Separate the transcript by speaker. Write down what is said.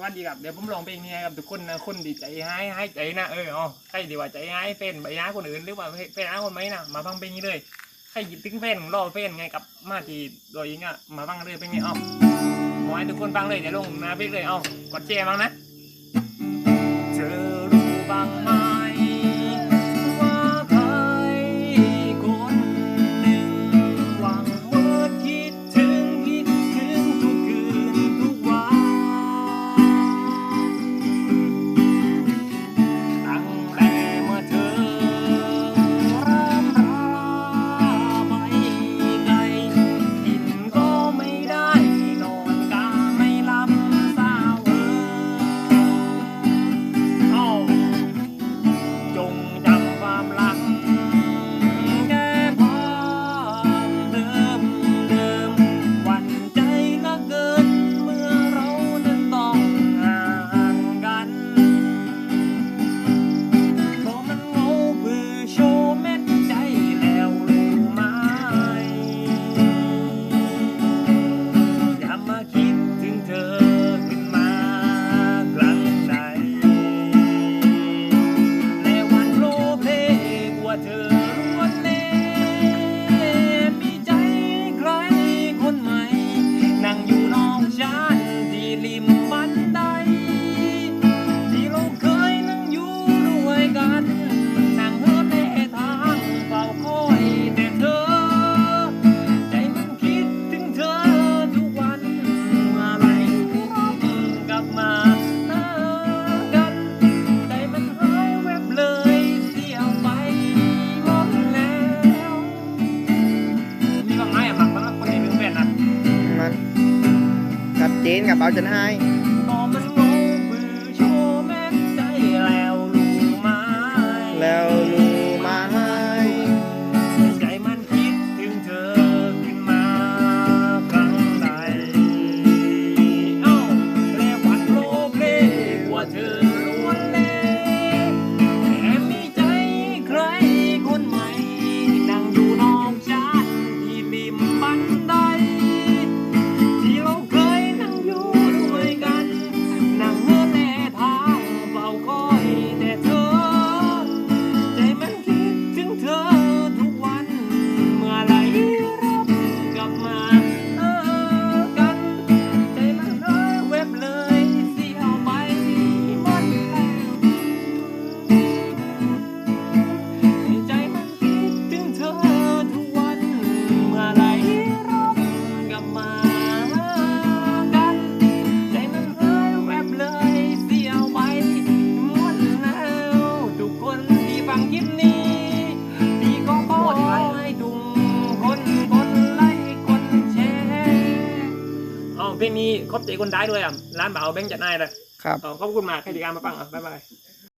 Speaker 1: สวัสดีครับเดี๋ยวผมลองเพลงนี้ครับทุกคนนะคนดีใจให้ให้ใจนะเอออ๋อใครดีว่าใจให้เฟนใบหาคนอื่นหรือว่าเฟนหาคนไหมนะมาฟังเพลงนี้เลยใครยิดถึงเฟนรอเฟนไงกับมาทีโดยยิงอะมาฟังเลยเพลงนี้อ๋อขอให้ทุกคนฟังเลยเดี๋ยวลงนาเพลงเลยอ๋อกดแชร์บ้างนะ ก เจนกับเอาจนให้ก็
Speaker 2: มัน
Speaker 1: งงมือโชว์แม่นใจแล้วรู้ไหม
Speaker 2: แล้วรู้มาให้
Speaker 1: ใจมันคิดถึงเธอขึ้นมาครั้งใดเอ้าแล้ววันโลเพลว่าเธอ เพลงนี้ครบใจคนได้ด้วยอะร้านบ่าวแบงค์จัดนายเลย
Speaker 2: ครับ
Speaker 1: อ๋อขอบคุณมากใครที่การมาฟังอะบ๊ายบาย